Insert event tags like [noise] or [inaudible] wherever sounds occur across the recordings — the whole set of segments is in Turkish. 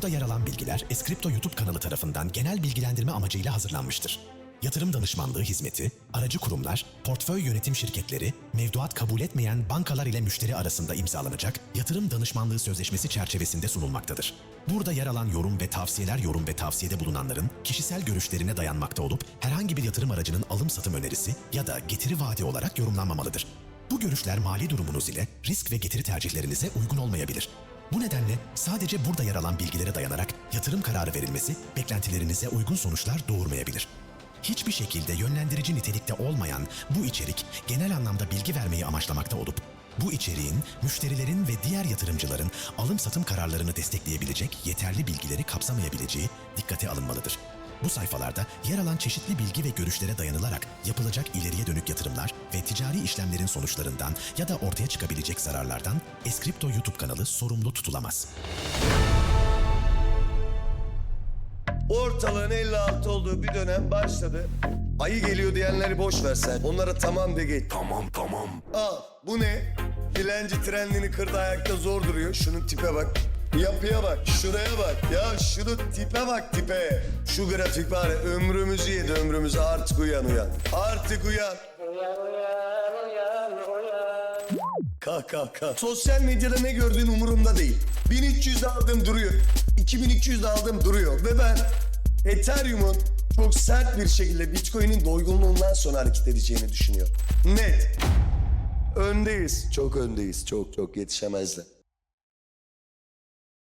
Burada yer alan bilgiler Eskripto YouTube kanalı tarafından genel bilgilendirme amacıyla hazırlanmıştır. Yatırım danışmanlığı hizmeti, aracı kurumlar, portföy yönetim şirketleri, mevduat kabul etmeyen bankalar ile müşteri arasında imzalanacak yatırım danışmanlığı sözleşmesi çerçevesinde sunulmaktadır. Burada yer alan yorum ve tavsiyeler yorum ve tavsiyede bulunanların kişisel görüşlerine dayanmakta olup herhangi bir yatırım aracının alım satım önerisi ya da getiri vaadi olarak yorumlanmamalıdır. Bu görüşler mali durumunuz ile risk ve getiri tercihlerinize uygun olmayabilir. Bu nedenle sadece burada yer alan bilgilere dayanarak yatırım kararı verilmesi beklentilerinize uygun sonuçlar doğurmayabilir. Hiçbir şekilde yönlendirici nitelikte olmayan bu içerik genel anlamda bilgi vermeyi amaçlamakta olup bu içeriğin müşterilerin ve diğer yatırımcıların alım satım kararlarını destekleyebilecek yeterli bilgileri kapsamayabileceği dikkate alınmalıdır. Bu sayfalarda yer alan çeşitli bilgi ve görüşlere dayanılarak yapılacak ileriye dönük yatırımlar ve ticari işlemlerin sonuçlarından ya da ortaya çıkabilecek zararlardan Eskripto YouTube kanalı sorumlu tutulamaz. Ortalığın 56 olduğu bir dönem başladı. Ayı geliyor diyenleri boş ver sen. Onlara tamam de git. Tamam tamam. Al bu ne? Dilenci trendini kırdı ayakta zor duruyor. Şunun tipe bak. Yapıya bak, şuraya bak. Ya şunu tipe bak tipe. Şu grafik var ya ömrümüzü yedi ömrümüzü. Artık uyan uyan. Artık uyan. Kalk kalk kalk. Sosyal medyada ne gördüğün umurumda değil. 1300 aldım duruyor. 2200 aldım duruyor. Ve ben Ethereum'un çok sert bir şekilde Bitcoin'in doygunluğundan sonra hareket edeceğini düşünüyorum. Net. Öndeyiz. Çok öndeyiz. Çok çok yetişemezler.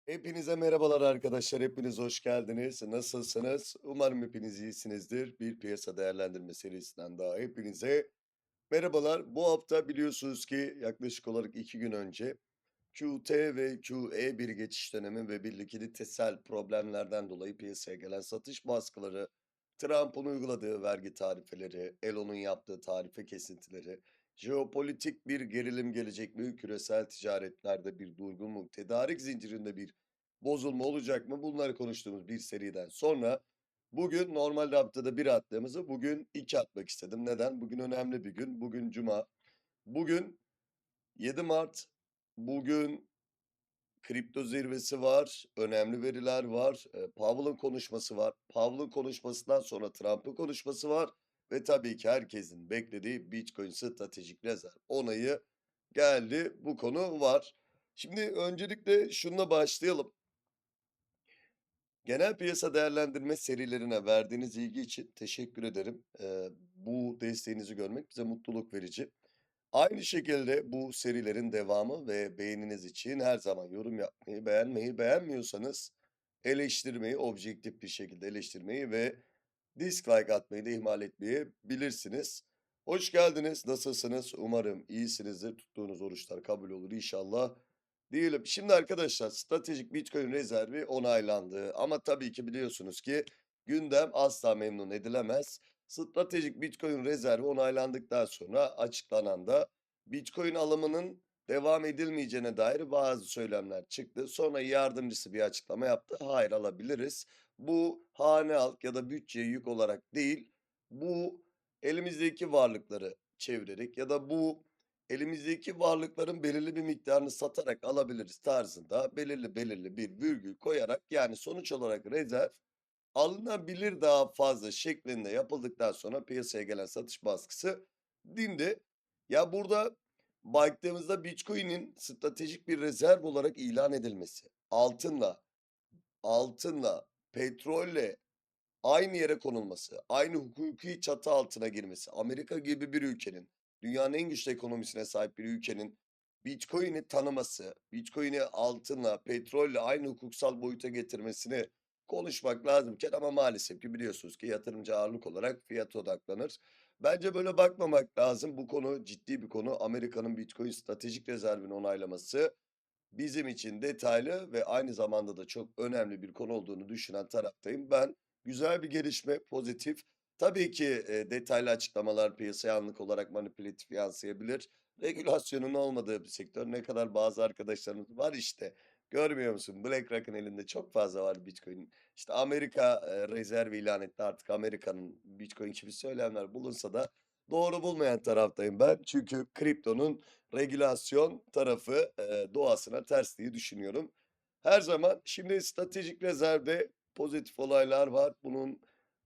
Hepinize merhabalar arkadaşlar. Hepiniz hoş geldiniz. Nasılsınız? Umarım hepiniz iyisinizdir. Bir piyasa değerlendirme serisinden daha hepinize Merhabalar. Bu hafta biliyorsunuz ki yaklaşık olarak iki gün önce QT ve QE1 geçiş dönemi ve bir likiditesel problemlerden dolayı piyasaya gelen satış baskıları, Trump'ın uyguladığı vergi tarifeleri, Elon'un yaptığı tarife kesintileri, jeopolitik bir gerilim gelecek mi, küresel ticaretlerde bir durgunluk, tedarik zincirinde bir bozulma olacak mı? Bunları konuştuğumuz bir seriden sonra Bugün normalde haftada bir attığımızı bugün iki atmak istedim. Neden? Bugün önemli bir gün. Bugün Cuma. Bugün 7 Mart. Bugün kripto zirvesi var. Önemli veriler var. E, Powell'ın konuşması var. Powell'ın konuşmasından sonra Trump'ın konuşması var. Ve tabii ki herkesin beklediği Bitcoin stratejik rezerv onayı geldi. Bu konu var. Şimdi öncelikle şununla başlayalım. Genel piyasa değerlendirme serilerine verdiğiniz ilgi için teşekkür ederim. Eee, bu desteğinizi görmek bize mutluluk verici. Aynı şekilde bu serilerin devamı ve beğeniniz için her zaman yorum yapmayı, beğenmeyi, beğenmiyorsanız eleştirmeyi, objektif bir şekilde eleştirmeyi ve dislike atmayı da ihmal etmeyebilirsiniz. Hoş geldiniz. Nasılsınız? Umarım iyisinizdir. Tuttuğunuz oruçlar kabul olur inşallah. Diyelim. Şimdi arkadaşlar stratejik Bitcoin rezervi onaylandı. Ama tabii ki biliyorsunuz ki gündem asla memnun edilemez. Stratejik Bitcoin rezervi onaylandıktan sonra açıklanan da Bitcoin alımının devam edilmeyeceğine dair bazı söylemler çıktı. Sonra yardımcısı bir açıklama yaptı. Hayır alabiliriz. Bu hane halk ya da bütçeye yük olarak değil. Bu elimizdeki varlıkları çevirerek ya da bu elimizdeki varlıkların belirli bir miktarını satarak alabiliriz tarzında belirli belirli bir virgül koyarak yani sonuç olarak rezerv alınabilir daha fazla şeklinde yapıldıktan sonra piyasaya gelen satış baskısı dindi. Ya burada baktığımızda Bitcoin'in stratejik bir rezerv olarak ilan edilmesi, altınla, altınla, petrolle aynı yere konulması, aynı hukuki çatı altına girmesi, Amerika gibi bir ülkenin dünyanın en güçlü ekonomisine sahip bir ülkenin Bitcoin'i tanıması, Bitcoin'i altınla, petrolle aynı hukuksal boyuta getirmesini konuşmak lazımken ama maalesef ki biliyorsunuz ki yatırımcı ağırlık olarak fiyat odaklanır. Bence böyle bakmamak lazım. Bu konu ciddi bir konu. Amerika'nın Bitcoin stratejik rezervini onaylaması bizim için detaylı ve aynı zamanda da çok önemli bir konu olduğunu düşünen taraftayım. Ben güzel bir gelişme, pozitif. Tabii ki e, detaylı açıklamalar piyasaya anlık olarak manipülatif yansıyabilir. Regülasyonun olmadığı bir sektör ne kadar bazı arkadaşlarımız var işte. Görmüyor musun? BlackRock'ın elinde çok fazla var Bitcoin. İşte Amerika e, rezerv ilan etti artık Amerika'nın Bitcoin gibi söylemler bulunsa da doğru bulmayan taraftayım ben. Çünkü kriptonun regülasyon tarafı e, doğasına ters diye düşünüyorum. Her zaman şimdi stratejik rezervde pozitif olaylar var. Bunun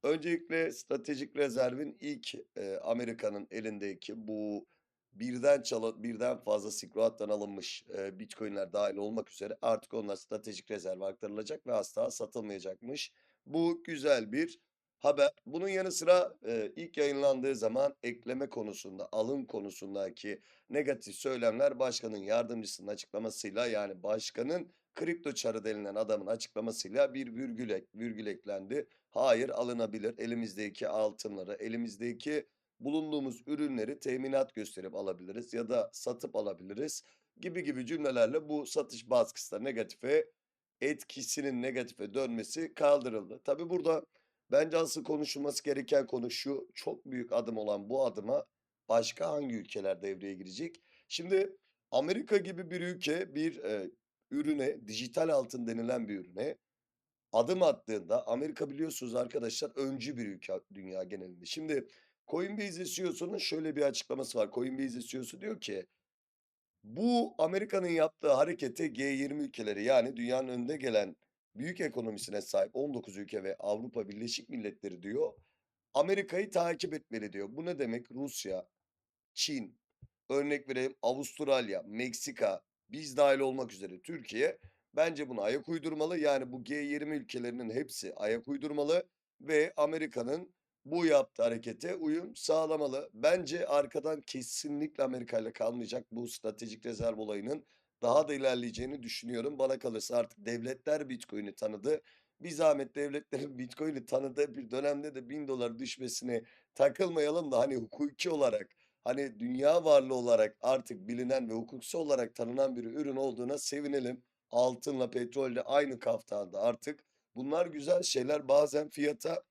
öncelikle stratejik rezervin ilk, eee, Amerika'nın elindeki bu birden çalı birden fazla Silk Road'dan alınmış, eee, Bitcoin'ler dâhil olmak üzere artık onlar stratejik rezerve aktarılacak ve asla satılmayacakmış. Bu güzel bir haber. Bunun yanı sıra, eee, ilk yayınlandığı zaman ekleme konusunda, alım konusundaki negatif söylemler başkanın yardımcısının açıklamasıyla yani başkanın kripto çarı denilen adamın açıklamasıyla bir virgül ek virgül eklendi. Hayır, alınabilir. Elimizdeki altınları, elimizdeki bulunduğumuz ürünleri teminat gösterip alabiliriz ya da satıp alabiliriz gibi gibi cümlelerle bu satış baskısı negatife etkisinin negatife dönmesi kaldırıldı. Tabii burada bence asıl konuşulması gereken konu şu: Çok büyük adım olan bu adıma başka hangi ülkeler devreye girecek? Şimdi Amerika gibi bir ülke bir, eee, ürüne, dijital altın denilen bir ürüne adım attığında Amerika biliyorsunuz arkadaşlar öncü bir ülke dünya genelinde. Şimdi Coinbase'in CEO'sunun şöyle bir açıklaması var. Coinbase'in CEO'su diyor ki bu Amerika'nın yaptığı harekete G20 ülkeleri yani dünyanın önde gelen büyük ekonomisine sahip 19 ülke ve Avrupa Birleşik Milletleri diyor, Amerika'yı takip etmeli diyor. Bu ne demek? Rusya, Çin, örnek vereyim Avustralya, Meksika, biz dâhil olmak üzere Türkiye bence buna ayak uydurmalı. Yani bu G20 ülkelerinin hepsi ayak uydurmalı ve Amerika'nın bu yaptığı harekete uyum sağlamalı. Bence arkadan kesinlikle Amerika'yla kalmayacak bu stratejik rezerv olayının daha da ilerleyeceğini düşünüyorum. Bana kalırsa artık devletler Bitcoin'i tanıdı. Bir zahmet devletlerin [laughs] Bitcoin'i tanıdığı bir dönemde de $1000 düşmesine takılmayalım da hani hukuki olarak, hani dünya varlığı olarak artık bilinen ve hukuksal olarak tanınan bir ürün olduğuna sevinelim. Altınla petrol de aynı kaftanda artık. Bunlar güzel şeyler. Bazen fiyata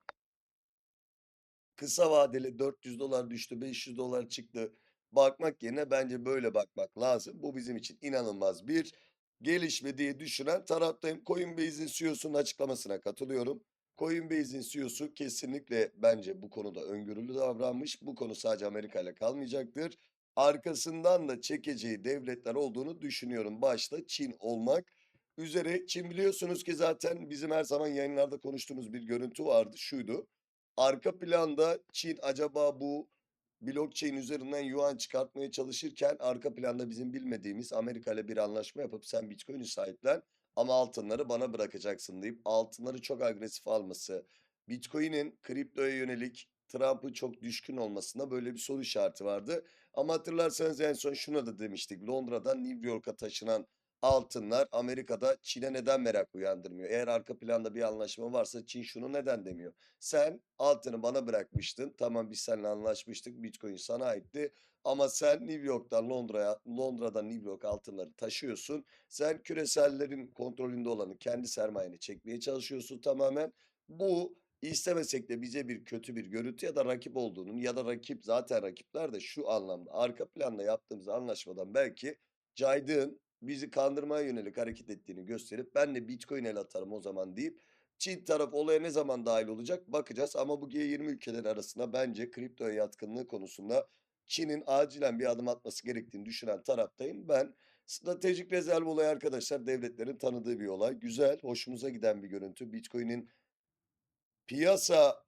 kısa vadeli $400 düştü, $500 çıktı bakmak yerine bence böyle bakmak lazım. Bu bizim için inanılmaz bir gelişme diye düşünen taraftayım. Coinbase'in CEO'sunun açıklamasına katılıyorum. Coinbase'in CEO'su kesinlikle bence bu konuda öngörülü davranmış. Bu konu sadece Amerika'yla kalmayacaktır. Arkasından da çekeceği devletler olduğunu düşünüyorum. Başta Çin olmak üzere. Çin biliyorsunuz ki zaten bizim her zaman yayınlarda konuştuğumuz bir görüntü vardı, şuydu: Arka planda Çin acaba bu blockchain üzerinden yuan çıkartmaya çalışırken arka planda bizim bilmediğimiz Amerika'yla bir anlaşma yapıp sen Bitcoin'i sahiplen ama altınları bana bırakacaksın deyip altınları çok agresif alması, Bitcoin'in kriptoya yönelik Trump'ın çok düşkün olmasında böyle bir soru işareti vardı. Ama hatırlarsanız en son şunu da demiştik. Londra'dan New York'a taşınan altınlar Amerika'da Çin'e neden merak uyandırmıyor? Eğer arka planda bir anlaşma varsa Çin şunu neden demiyor? Sen altını bana bırakmıştın. Tamam biz seninle anlaşmıştık. Bitcoin sana aitti. Ama sen New York'tan Londra'ya, Londra'dan New York'a altınları taşıyorsun. Sen küresellerin kontrolünde olanı kendi sermayene çekmeye çalışıyorsun tamamen. Bu istemesek de bize bir kötü bir görüntü ya da rakip olduğunun ya da rakip zaten rakipler de şu anlamda arka planda yaptığımız anlaşmadan belki caydığın, bizi kandırmaya yönelik hareket ettiğini gösterip ben de Bitcoin el atarım o zaman deyip Çin tarafı olaya ne zaman dâhil olacak bakacağız. Ama bu G20 ülkeleri arasında bence kriptoya yatkınlığı konusunda Çin'in acilen bir adım atması gerektiğini düşünen taraftayım. Ben stratejik rezerv olayı arkadaşlar devletlerin tanıdığı bir olay. Güzel, hoşumuza giden bir görüntü. Bitcoin'in piyasa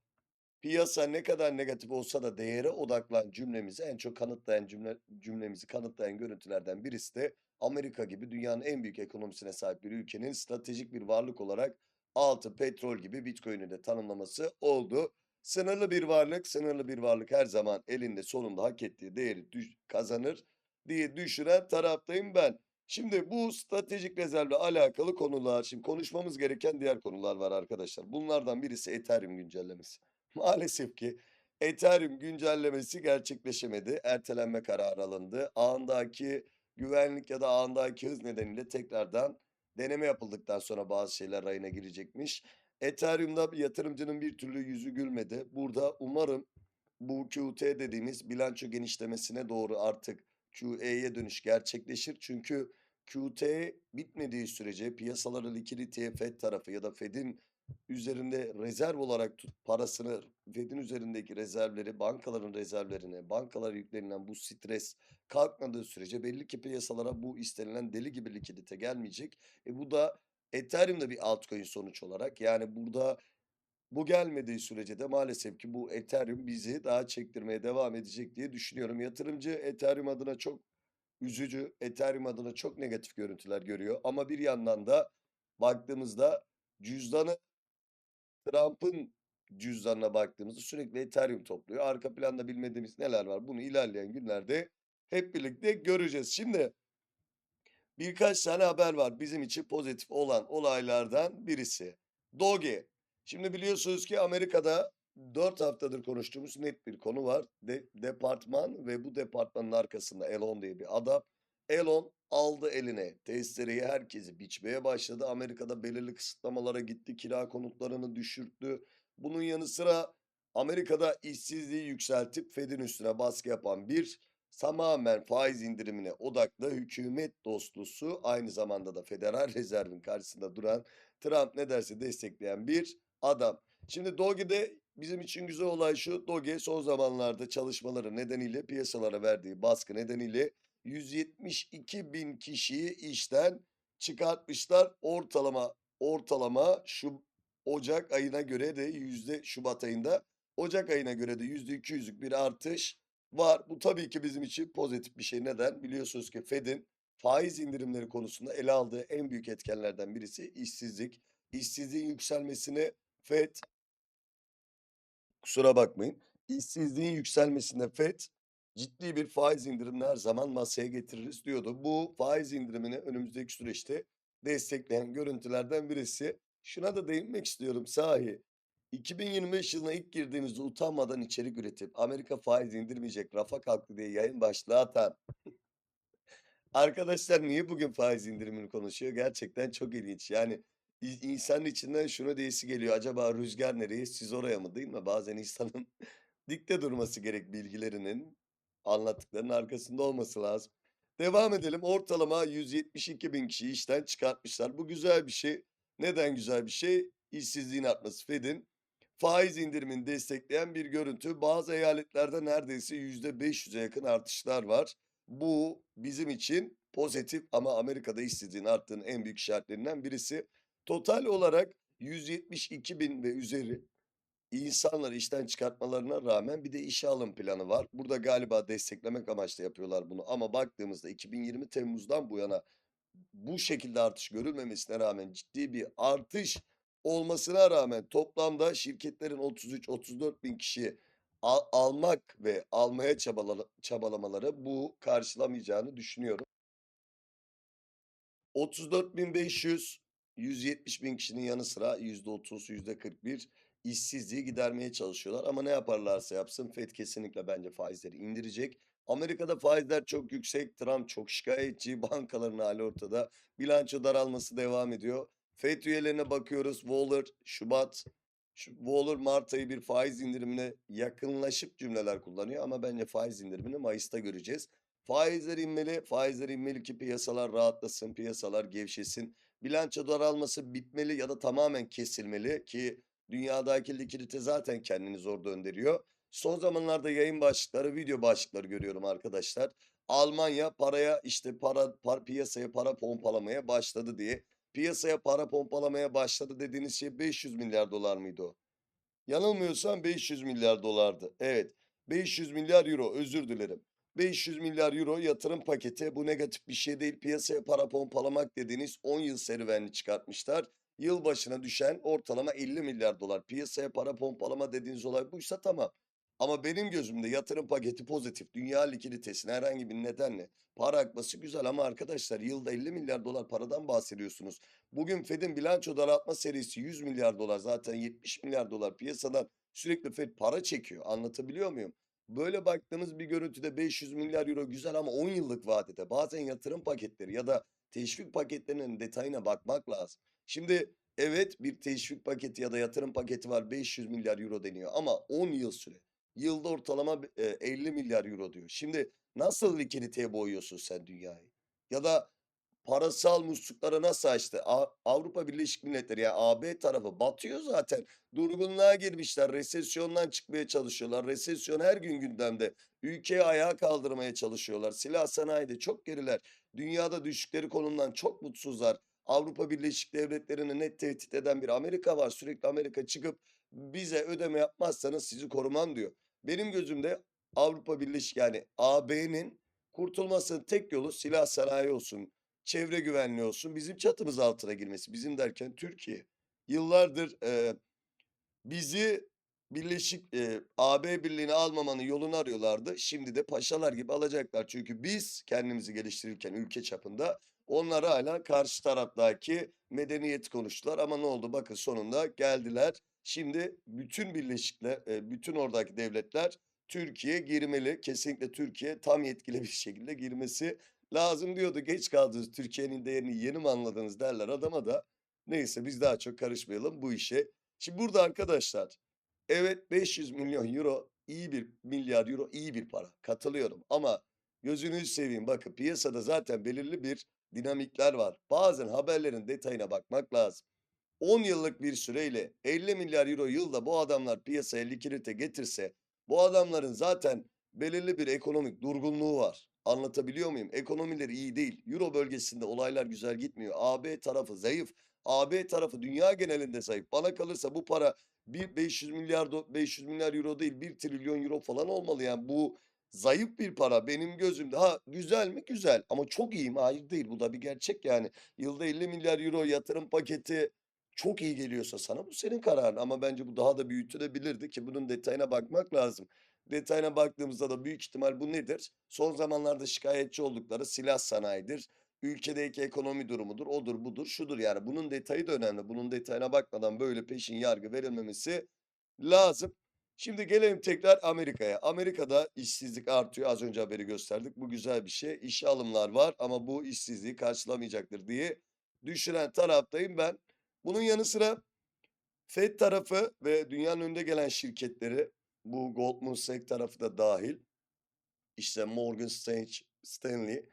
piyasa ne kadar negatif olsa da değere odaklan cümlemizi en çok kanıtlayan cümle cümlemizi kanıtlayan görüntülerden birisi de Amerika gibi dünyanın en büyük ekonomisine sahip bir ülkenin stratejik bir varlık olarak altın, petrol gibi Bitcoin'i de tanımlaması oldu. Sınırlı bir varlık, sınırlı bir varlık her zaman elinde sonunda hak ettiği değeri düş kazanır diye düşünen taraftayım ben. Şimdi bu stratejik rezervle alakalı konular, şimdi konuşmamız gereken diğer konular var arkadaşlar. Bunlardan birisi Ethereum güncellemesi. [laughs] Maalesef ki Ethereum güncellemesi gerçekleşemedi. Ertelenme kararı alındı. Ağındaki güvenlik ya da ağındaki hız nedeniyle tekrardan deneme yapıldıktan sonra bazı şeyler rayına girecekmiş. Ethereum'da bir yatırımcının bir türlü yüzü gülmedi. Burada umarım bu QT dediğimiz bilanço genişlemesine doğru artık QE'ye dönüş gerçekleşir. Çünkü QT bitmediği sürece piyasaları likiditeye FED tarafı ya da Fed'in üzerinde rezerv olarak tut parasını Fed'in üzerindeki rezervleri bankaların rezervlerine, bankalara yüklenilen bu stres kalkmadığı sürece belli ki piyasalara bu istenilen deli gibi likidite gelmeyecek. E bu da Ethereum da bir altcoin sonuç olarak. Yani burada bu gelmediği sürece de maalesef ki bu Ethereum bizi daha çektirmeye devam edecek diye düşünüyorum. Yatırımcı Ethereum adına çok üzücü, Ethereum adına çok negatif görüntüler görüyor. Ama bir yandan da baktığımızda cüzdanı Trump'ın cüzdanına baktığımızda sürekli Ethereum topluyor. Arka planda bilmediğimiz neler var? Bunu ilerleyen günlerde hep birlikte göreceğiz. Şimdi birkaç tane haber var bizim için pozitif olan olaylardan birisi. Doge. Şimdi biliyorsunuz ki Amerika'da 4 haftadır konuştuğumuz net bir konu var. De- departman ve bu departmanın arkasında Elon diye bir adam. Elon aldı eline testereyi herkesi biçmeye başladı. Amerika'da belirli kısıtlamalara gitti. Kira konutlarını düşürttü. Bunun yanı sıra Amerika'da işsizliği yükseltip Fed'in üstüne baskı yapan bir tamamen faiz indirimine odaklı hükümet dostlusu aynı zamanda da Federal [laughs] Rezerv'in karşısında duran Trump ne derse destekleyen bir adam. Şimdi Doge'de bizim için güzel olay şu. Doge son zamanlarda çalışmaları nedeniyle piyasalara verdiği baskı nedeniyle 172 bin kişiyi işten çıkartmışlar. Ortalama ortalama şu Ocak ayına göre de yüzde Şubat ayında Ocak ayına göre de yüzde 200'lük bir artış var. Bu tabii ki bizim için pozitif bir şey. Neden? Biliyorsunuz ki Fed'in faiz indirimleri konusunda ele aldığı en büyük etkenlerden birisi işsizlik. İşsizliğin yükselmesine Fed kusura bakmayın. İşsizliğin yükselmesine FED ciddi bir faiz indirimini her zaman masaya getiririz diyordu. Bu faiz indirimini önümüzdeki süreçte destekleyen görüntülerden birisi. Şuna da değinmek istiyorum sahi. 2025 yılına ilk girdiğimizde utanmadan içerik üretip Amerika faiz indirmeyecek rafa kalktı diye yayın başlığı atan [laughs] arkadaşlar niye bugün faiz indirimini konuşuyor? Gerçekten çok ilginç. Yani insanın içinden şunu diyesi geliyor. Acaba rüzgar nereye, siz oraya mı? Değil mi? Bazen insanın [laughs] dikte durması gerek bilgilerinin, anlattıklarının arkasında olması lazım. Devam edelim. Ortalama 172 bin kişiyi işten çıkartmışlar. Bu güzel bir şey. Neden güzel bir şey? İşsizliğin artması. Fed'in faiz indirimini destekleyen bir görüntü. Bazı eyaletlerde neredeyse %500'e yakın artışlar var. Bu bizim için pozitif ama Amerika'da işsizliğin arttığının en büyük işaretlerinden birisi. Total olarak 172 bin ve üzeri insanları işten çıkartmalarına rağmen bir de işe alım planı var. Burada galiba desteklemek amaçlı yapıyorlar bunu ama baktığımızda 2020 Temmuz'dan bu yana bu şekilde artış görülmemesine rağmen ciddi bir artış olmasına rağmen toplamda şirketlerin 33-34 bin kişi al- almak ve almaya çabala- çabalamaları bu karşılamayacağını düşünüyorum. 34.500 170 bin kişinin yanı sıra %30, %41 işsizliği gidermeye çalışıyorlar. Ama ne yaparlarsa yapsın FED kesinlikle bence faizleri indirecek. Amerika'da faizler çok yüksek. Trump çok şikayetçi. [laughs] Bankaların hali ortada. Bilanço daralması devam ediyor. FED üyelerine bakıyoruz. Waller Şubat, şu Waller Mart ayı bir faiz indirimine yakınlaşıp cümleler kullanıyor. Ama bence faiz indirimini Mayıs'ta göreceğiz. Faizler inmeli. Faizler inmeli ki piyasalar rahatlasın, piyasalar gevşesin. Bilanço daralması bitmeli ya da tamamen kesilmeli ki dünyadaki likidite zaten kendini zor döndürüyor. Son zamanlarda yayın başlıkları, video başlıkları görüyorum arkadaşlar. Almanya paraya işte para, par, piyasaya para pompalamaya başladı diye. Piyasaya para pompalamaya başladı dediğiniz şey 500 milyar dolar mıydı o? Yanılmıyorsam 500 milyar dolardı. Evet. 500 milyar euro özür dilerim. 500 milyar euro yatırım paketi bu negatif bir şey değil. Piyasaya para pompalamak dediğiniz 10 yıl serüvenini çıkartmışlar. Yıl başına düşen ortalama 50 milyar dolar. Piyasaya para pompalama dediğiniz olay buysa tamam. Ama benim gözümde yatırım paketi pozitif. Dünya likiditesine herhangi bir nedenle para akması güzel ama arkadaşlar yılda 50 milyar dolar paradan bahsediyorsunuz. Bugün Fed'in bilanço daraltma serisi 100 milyar dolar zaten 70 milyar dolar piyasadan sürekli Fed para çekiyor. Anlatabiliyor muyum? Böyle baktığımız bir görüntüde 500 milyar euro güzel ama 10 yıllık vadede bazen yatırım paketleri ya da teşvik paketlerinin detayına bakmak lazım. Şimdi evet bir teşvik paketi ya da yatırım paketi var 500 milyar euro deniyor ama 10 yıl süre. Yılda ortalama e, 50 milyar euro diyor. Şimdi nasıl likiditeye boyuyorsun sen dünyayı? Ya da parasal muslukları nasıl açtı? Avrupa Birleşik Milletleri yani AB tarafı batıyor zaten. Durgunluğa girmişler. Resesyondan çıkmaya çalışıyorlar. Resesyon her gün gündemde. Ülkeyi ayağa kaldırmaya çalışıyorlar. Silah sanayide çok geriler. Dünyada düştükleri konumdan çok mutsuzlar. Avrupa Birleşik Devletleri'ni net tehdit eden bir Amerika var. Sürekli Amerika çıkıp bize ödeme yapmazsanız sizi korumam diyor. Benim gözümde Avrupa Birleşik yani AB'nin kurtulmasının tek yolu silah sanayi olsun, çevre güvenliği olsun, bizim çatımız altına girmesi. Bizim derken Türkiye. Yıllardır eee, bizi Birleşik eee, AB Birliği'ne almamanın yolunu arıyorlardı. Şimdi de paşalar gibi alacaklar. Çünkü biz kendimizi geliştirirken ülke çapında onlar hala karşı taraftaki medeniyeti konuştular. Ama ne oldu? Bakın sonunda geldiler. Şimdi bütün birleşikler, eee, bütün oradaki devletler Türkiye girmeli. Kesinlikle Türkiye tam yetkili bir şekilde girmesi lazım diyordu. Geç kaldınız Türkiye'nin değerini yeni mi anladınız derler adama da. Neyse biz daha çok karışmayalım bu işe. Şimdi burada arkadaşlar evet 500 milyon euro iyi bir milyar euro iyi bir para. Katılıyorum ama gözünüzü seveyim bakın piyasada zaten belirli bir dinamikler var. Bazen haberlerin detayına bakmak lazım. 10 yıllık bir süreyle 50 milyar euro yılda bu adamlar piyasaya likidite getirse bu adamların zaten belirli bir ekonomik durgunluğu var. Anlatabiliyor muyum? Ekonomileri iyi değil. Euro bölgesinde olaylar güzel gitmiyor. AB tarafı zayıf. AB tarafı dünya genelinde zayıf. Bana kalırsa bu para bir 500 milyar do- 500 milyar euro değil 1 trilyon euro falan olmalı yani bu zayıf bir para benim gözümde. Ha güzel mi? Güzel ama çok iyi mi? Hayır değil. Bu da bir gerçek yani. Yılda 50 milyar euro yatırım paketi çok iyi geliyorsa sana bu senin kararın ama bence bu daha da büyütülebilirdi ki bunun detayına bakmak lazım. Detayına baktığımızda da büyük ihtimal bu nedir? Son zamanlarda şikayetçi oldukları silah sanayidir. Ülkedeki ekonomi durumudur, odur budur, şudur yani. Bunun detayı da önemli. Bunun detayına bakmadan böyle peşin yargı verilmemesi lazım. Şimdi gelelim tekrar Amerika'ya. Amerika'da işsizlik artıyor. Az önce haberi gösterdik. Bu güzel bir şey. İşe alımlar var ama bu işsizliği karşılamayacaktır diye düşünen taraftayım ben. Bunun yanı sıra Fed tarafı ve dünyanın önde gelen şirketleri bu Goldman Sachs tarafı da dahil işte Morgan Stanley,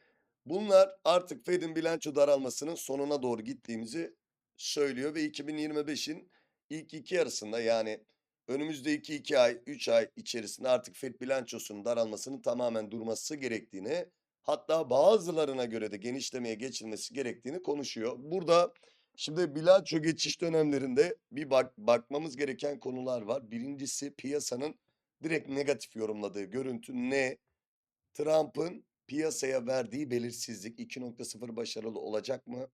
bunlar artık Fed'in bilanço daralmasının sonuna doğru gittiğimizi söylüyor ve 2025'in ilk iki yarısında yani önümüzdeki iki ay, üç ay içerisinde artık Fed bilançosunun daralmasının tamamen durması gerektiğini hatta bazılarına göre de genişlemeye geçilmesi gerektiğini konuşuyor. Burada şimdi bilanço geçiş dönemlerinde bir bak bakmamız gereken konular var. Birincisi piyasanın direkt negatif yorumladığı görüntü ne? Trump'ın piyasaya verdiği belirsizlik 2.0 başarılı olacak mı?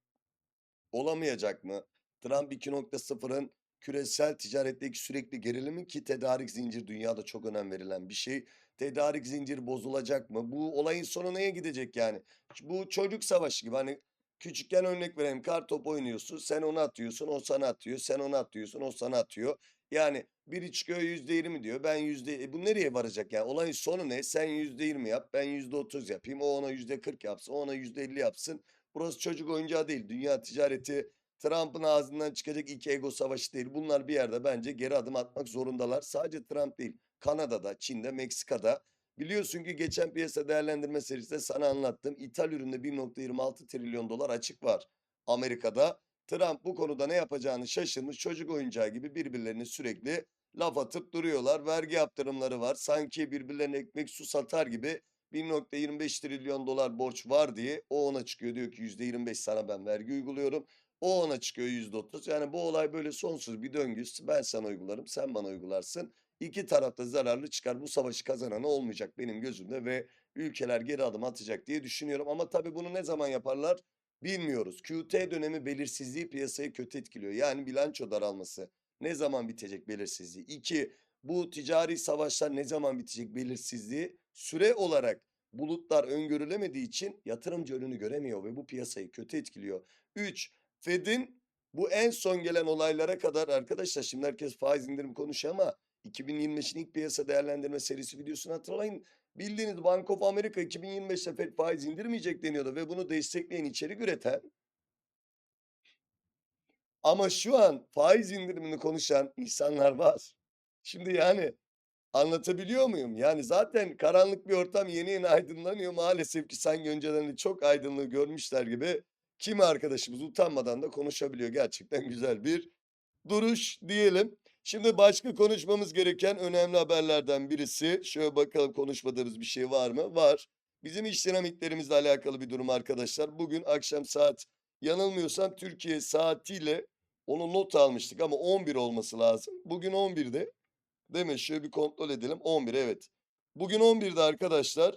Olamayacak mı? Trump 2.0'ın küresel ticaretteki sürekli gerilimi ki tedarik zincir dünyada çok önem verilen bir şey. Tedarik zincir bozulacak mı? Bu olayın sonu neye gidecek yani? Bu çocuk savaşı gibi hani küçükken örnek vereyim kar top oynuyorsun sen onu atıyorsun o sana atıyor sen onu atıyorsun o sana atıyor. Yani biri çıkıyor yüzde yirmi diyor ben yüzde e bu nereye varacak yani olayın sonu ne sen yüzde yirmi yap ben yüzde otuz yapayım o ona yüzde kırk yapsın o ona yüzde elli yapsın. Burası çocuk oyuncağı değil dünya ticareti Trump'ın ağzından çıkacak iki ego savaşı değil. Bunlar bir yerde bence geri adım atmak zorundalar. Sadece Trump değil. Kanada'da, Çin'de, Meksika'da. Biliyorsun ki geçen piyasa değerlendirme serisinde sana anlattım. İthal üründe 1.26 trilyon dolar açık var. Amerika'da Trump bu konuda ne yapacağını şaşırmış çocuk oyuncağı gibi birbirlerini sürekli laf atıp duruyorlar. Vergi yaptırımları var. Sanki birbirlerine ekmek su satar gibi 1.25 trilyon dolar borç var diye o ona çıkıyor diyor ki %25 sana ben vergi uyguluyorum. O ona çıkıyor %30. Yani bu olay böyle sonsuz bir döngü. Ben sana uygularım, sen bana uygularsın. İki taraf da zararlı çıkar. Bu savaşı kazanan olmayacak benim gözümde ve ülkeler geri adım atacak diye düşünüyorum. Ama tabii bunu ne zaman yaparlar bilmiyoruz. QT dönemi belirsizliği piyasayı kötü etkiliyor. Yani bilanço daralması. Ne zaman bitecek belirsizliği? İki, bu ticari savaşlar ne zaman bitecek belirsizliği? Süre olarak bulutlar öngörülemediği için yatırımcı önünü göremiyor ve bu piyasayı kötü etkiliyor. Üç, Fed'in bu en son gelen olaylara kadar arkadaşlar şimdi herkes faiz indirimi konuşuyor ama 2025'in ilk piyasa değerlendirme serisi videosunu hatırlayın. Bildiğiniz Bank of America 2025'te Fed faiz indirmeyecek deniyordu ve bunu destekleyen içerik üreten ama şu an faiz indirimini konuşan insanlar var. Şimdi yani anlatabiliyor muyum? Yani zaten karanlık bir ortam yeni yeni aydınlanıyor. Maalesef ki sanki önceden de çok aydınlığı görmüşler gibi kimi arkadaşımız utanmadan da konuşabiliyor. Gerçekten güzel bir duruş diyelim. Şimdi başka konuşmamız gereken önemli haberlerden birisi. Şöyle bakalım konuşmadığımız bir şey var mı? Var. Bizim iş dinamiklerimizle alakalı bir durum arkadaşlar. Bugün akşam saat yanılmıyorsam Türkiye saatiyle onu not almıştık ama 11 olması lazım. Bugün 11'de. Değil mi? Şöyle bir kontrol edelim. 11 evet. Bugün 11'de arkadaşlar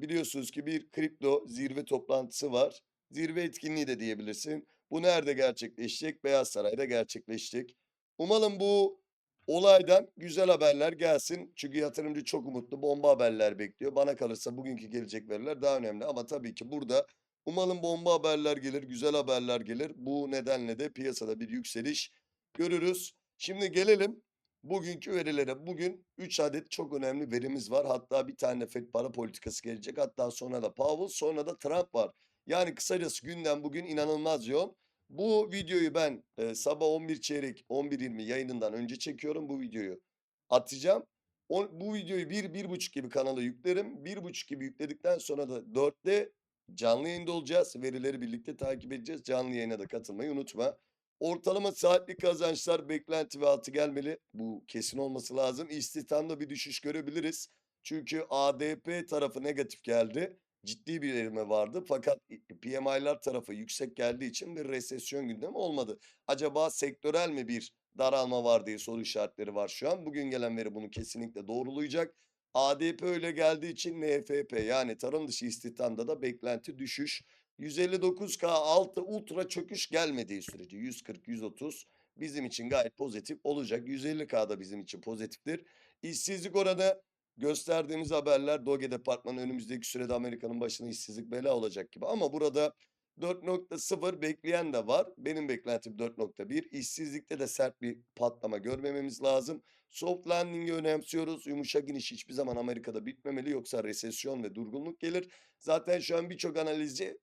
biliyorsunuz ki bir kripto zirve toplantısı var. Zirve etkinliği de diyebilirsin. Bu nerede gerçekleşecek? Beyaz Saray'da gerçekleşecek. Umalım bu olaydan güzel haberler gelsin. Çünkü yatırımcı çok umutlu. Bomba haberler bekliyor. Bana kalırsa bugünkü gelecek veriler daha önemli. Ama tabii ki burada umalım bomba haberler gelir, güzel haberler gelir. Bu nedenle de piyasada bir yükseliş görürüz. Şimdi gelelim bugünkü verilere. Bugün 3 adet çok önemli verimiz var. Hatta bir tane FED para politikası gelecek. Hatta sonra da Powell, sonra da Trump var. Yani kısacası gündem bugün inanılmaz yoğun. Bu videoyu ben e, sabah 11 çeyrek 11.20 yayınından önce çekiyorum. Bu videoyu atacağım. O, bu videoyu 1 bir, buçuk gibi kanala yüklerim. Bir buçuk gibi yükledikten sonra da 4'te canlı yayında olacağız. Verileri birlikte takip edeceğiz. Canlı yayına da katılmayı unutma. Ortalama saatlik kazançlar beklenti ve altı gelmeli. Bu kesin olması lazım. İstihdamda bir düşüş görebiliriz. Çünkü ADP tarafı negatif geldi. Ciddi bir erime vardı. Fakat PMI'lar tarafı yüksek geldiği için bir resesyon gündemi olmadı. Acaba sektörel mi bir daralma var diye soru işaretleri var şu an. Bugün gelen veri bunu kesinlikle doğrulayacak. ADP öyle geldiği için NFP yani tarım dışı istihdamda da beklenti düşüş. 159K altı ultra çöküş gelmediği sürece 140-130 bizim için gayet pozitif olacak. 150K da bizim için pozitiftir. İşsizlik oranı gösterdiğimiz haberler Doge Departmanı önümüzdeki sürede Amerika'nın başına işsizlik bela olacak gibi. Ama burada 4.0 bekleyen de var. Benim beklentim 4.1. İşsizlikte de sert bir patlama görmememiz lazım. Soft landing'i önemsiyoruz. Yumuşak iniş hiçbir zaman Amerika'da bitmemeli yoksa resesyon ve durgunluk gelir. Zaten şu an birçok analizci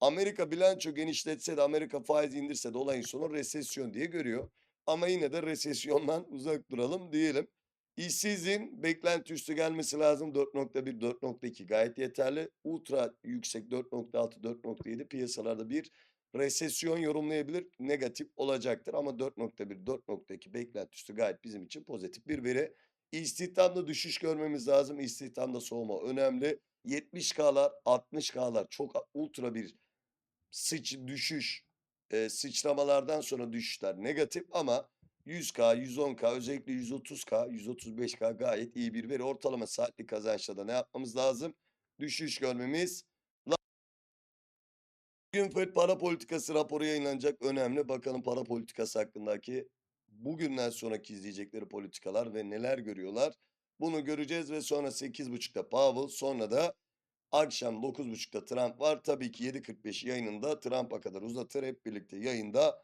Amerika bilanço genişletse de Amerika faiz indirse de olayın sonu resesyon diye görüyor. Ama yine de resesyondan [laughs] uzak duralım diyelim. İşsizliğin beklenti üstü gelmesi lazım. 4.1, 4.2 gayet yeterli. Ultra yüksek 4.6, 4.7 piyasalarda bir resesyon yorumlayabilir. Negatif olacaktır ama 4.1, 4.2 beklenti üstü gayet bizim için pozitif bir veri. İstihdamda düşüş görmemiz lazım. İstihdamda soğuma önemli. 70K'lar, 60K'lar çok ultra bir sıç düşüş, e, sıçramalardan sonra düşüşler negatif ama 100K, 110K, özellikle 130K, 135K gayet iyi bir veri. Ortalama saatlik kazançta da ne yapmamız lazım? Düşüş görmemiz. Bugün FED para politikası raporu yayınlanacak. Önemli. Bakalım para politikası hakkındaki bugünden sonraki izleyecekleri politikalar ve neler görüyorlar. Bunu göreceğiz ve sonra 8.30'da Powell, sonra da akşam 9.30'da Trump var. Tabii ki 7.45 yayınında Trump'a kadar uzatır. Hep birlikte yayında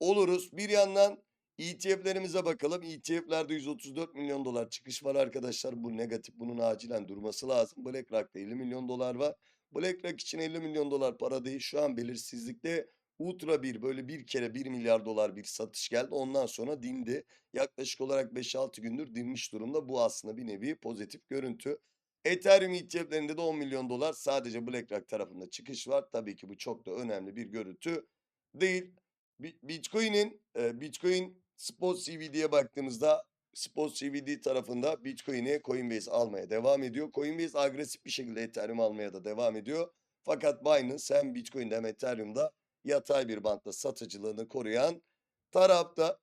oluruz. Bir yandan ETF'lerimize bakalım. ETF'lerde 134 milyon dolar çıkış var arkadaşlar. Bu negatif. Bunun acilen durması lazım. BlackRock'ta 50 milyon dolar var. BlackRock için 50 milyon dolar para değil. Şu an belirsizlikte ultra bir böyle bir kere 1 milyar dolar bir satış geldi. Ondan sonra dindi. Yaklaşık olarak 5-6 gündür dinmiş durumda. Bu aslında bir nevi pozitif görüntü. Ethereum ETF'lerinde de 10 milyon dolar sadece BlackRock tarafında çıkış var. Tabii ki bu çok da önemli bir görüntü değil. Bi- Bitcoin'in e, Bitcoin Spot CVD'ye baktığımızda Spot CVD tarafında Bitcoin'i Coinbase almaya devam ediyor. Coinbase agresif bir şekilde Ethereum almaya da devam ediyor. Fakat Binance hem Bitcoin'de hem Ethereum'da yatay bir bantta satıcılığını koruyan tarafta.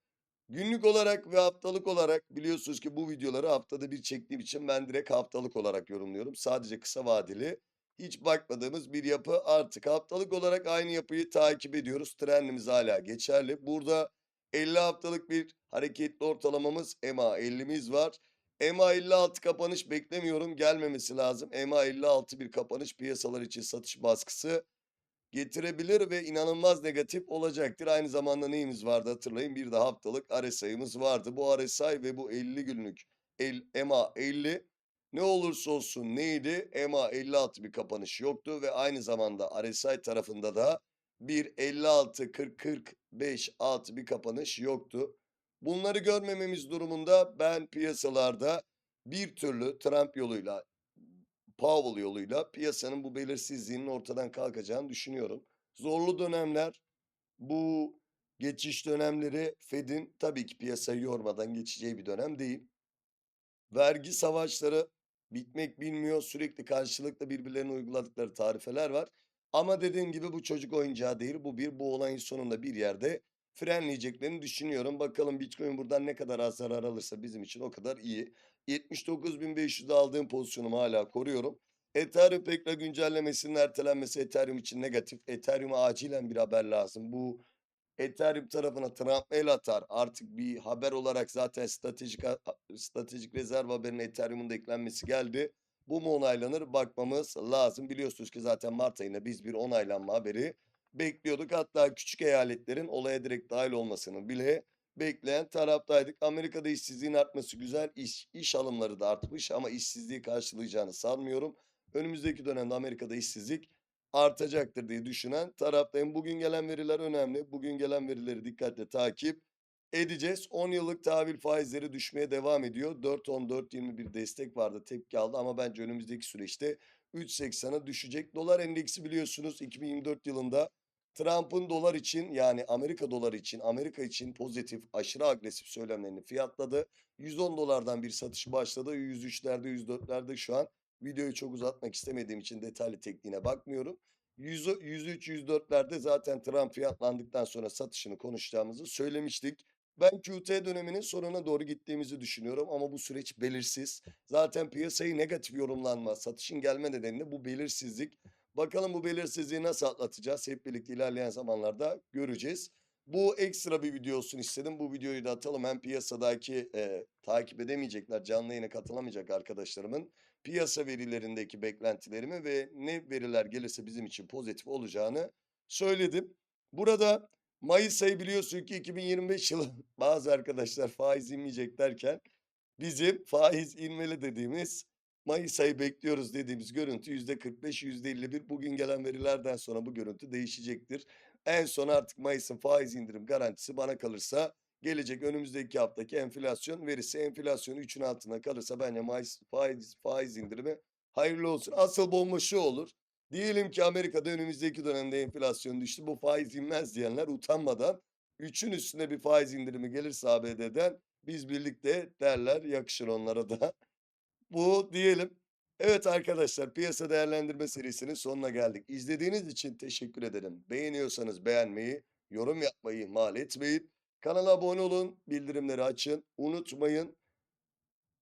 Günlük olarak ve haftalık olarak biliyorsunuz ki bu videoları haftada bir çektiğim için ben direkt haftalık olarak yorumluyorum. Sadece kısa vadeli hiç bakmadığımız bir yapı artık haftalık olarak aynı yapıyı takip ediyoruz. Trendimiz hala geçerli. Burada 50 haftalık bir hareketli ortalamamız EMA 50'miz var. EMA 56 kapanış beklemiyorum. Gelmemesi lazım. EMA 56 bir kapanış piyasalar için satış baskısı getirebilir ve inanılmaz negatif olacaktır. Aynı zamanda neyimiz vardı hatırlayın. Bir de haftalık RSI'miz vardı. Bu RSI ve bu 50 günlük el, EMA 50 ne olursa olsun neydi? EMA 56 bir kapanış yoktu ve aynı zamanda RSI tarafında da bir 56 40 45 6 bir kapanış yoktu. Bunları görmememiz durumunda ben piyasalarda bir türlü Trump yoluyla Powell yoluyla piyasanın bu belirsizliğinin ortadan kalkacağını düşünüyorum. Zorlu dönemler bu geçiş dönemleri Fed'in tabii ki piyasayı yormadan geçeceği bir dönem değil. Vergi savaşları bitmek bilmiyor. Sürekli karşılıklı birbirlerine uyguladıkları tarifeler var. Ama dediğim gibi bu çocuk oyuncağı değil. Bu bir bu olayın sonunda bir yerde frenleyeceklerini düşünüyorum. Bakalım Bitcoin buradan ne kadar zarar alırsa bizim için o kadar iyi. 79.500'de aldığım pozisyonumu hala koruyorum. Ethereum pekla güncellemesinin ertelenmesi Ethereum için negatif. Ethereum'a acilen bir haber lazım. Bu Ethereum tarafına Trump el atar. Artık bir haber olarak zaten stratejik stratejik rezerv haberine Ethereum'un da eklenmesi geldi. Bu mu onaylanır bakmamız lazım. Biliyorsunuz ki zaten Mart ayında biz bir onaylanma haberi bekliyorduk. Hatta küçük eyaletlerin olaya direkt dahil olmasını bile bekleyen taraftaydık. Amerika'da işsizliğin artması güzel. İş, iş alımları da artmış ama işsizliği karşılayacağını sanmıyorum. Önümüzdeki dönemde Amerika'da işsizlik artacaktır diye düşünen taraftayım. Bugün gelen veriler önemli. Bugün gelen verileri dikkatle takip edeceğiz. 10 yıllık tahvil faizleri düşmeye devam ediyor. 4.10 bir destek vardı tepki aldı ama bence önümüzdeki süreçte 3.80'a düşecek. Dolar endeksi biliyorsunuz 2024 yılında Trump'ın dolar için yani Amerika doları için Amerika için pozitif aşırı agresif söylemlerini fiyatladı. 110 dolardan bir satış başladı. 103'lerde 104'lerde şu an. Videoyu çok uzatmak istemediğim için detaylı tekniğine bakmıyorum. 100 103-104'lerde zaten Trump fiyatlandıktan sonra satışını konuşacağımızı söylemiştik. Ben QT döneminin sonuna doğru gittiğimizi düşünüyorum ama bu süreç belirsiz. Zaten piyasayı negatif yorumlanma, satışın gelme nedeni bu belirsizlik. Bakalım bu belirsizliği nasıl atlatacağız? Hep birlikte ilerleyen zamanlarda göreceğiz. Bu ekstra bir video olsun istedim. Bu videoyu da atalım. Hem piyasadaki e, takip edemeyecekler, canlı yayına katılamayacak arkadaşlarımın piyasa verilerindeki beklentilerimi ve ne veriler gelirse bizim için pozitif olacağını söyledim. Burada Mayıs ayı biliyorsun ki 2025 yılı [laughs] bazı arkadaşlar faiz inmeyecek derken bizim faiz inmeli dediğimiz Mayıs ayı bekliyoruz dediğimiz görüntü %45, %51. Bugün gelen verilerden sonra bu görüntü değişecektir. En son artık Mayıs'ın faiz indirim garantisi bana kalırsa gelecek önümüzdeki haftaki enflasyon verisi enflasyon 3'ün altında kalırsa bence Mayıs faiz, faiz indirimi hayırlı olsun. Asıl bomba şu olur. Diyelim ki Amerika'da önümüzdeki dönemde enflasyon düştü. Bu faiz inmez diyenler utanmadan 3'ün üstüne bir faiz indirimi gelirse ABD'den biz birlikte derler yakışır onlara da. Bu diyelim. Evet arkadaşlar piyasa değerlendirme serisinin sonuna geldik. İzlediğiniz için teşekkür ederim. Beğeniyorsanız beğenmeyi, yorum yapmayı ihmal etmeyin. Kanala abone olun, bildirimleri açın. Unutmayın.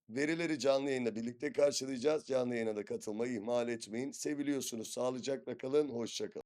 Verileri canlı yayında birlikte karşılayacağız. Canlı yayına da katılmayı ihmal etmeyin. Seviliyorsunuz. Sağlıcakla kalın. Hoşça kalın.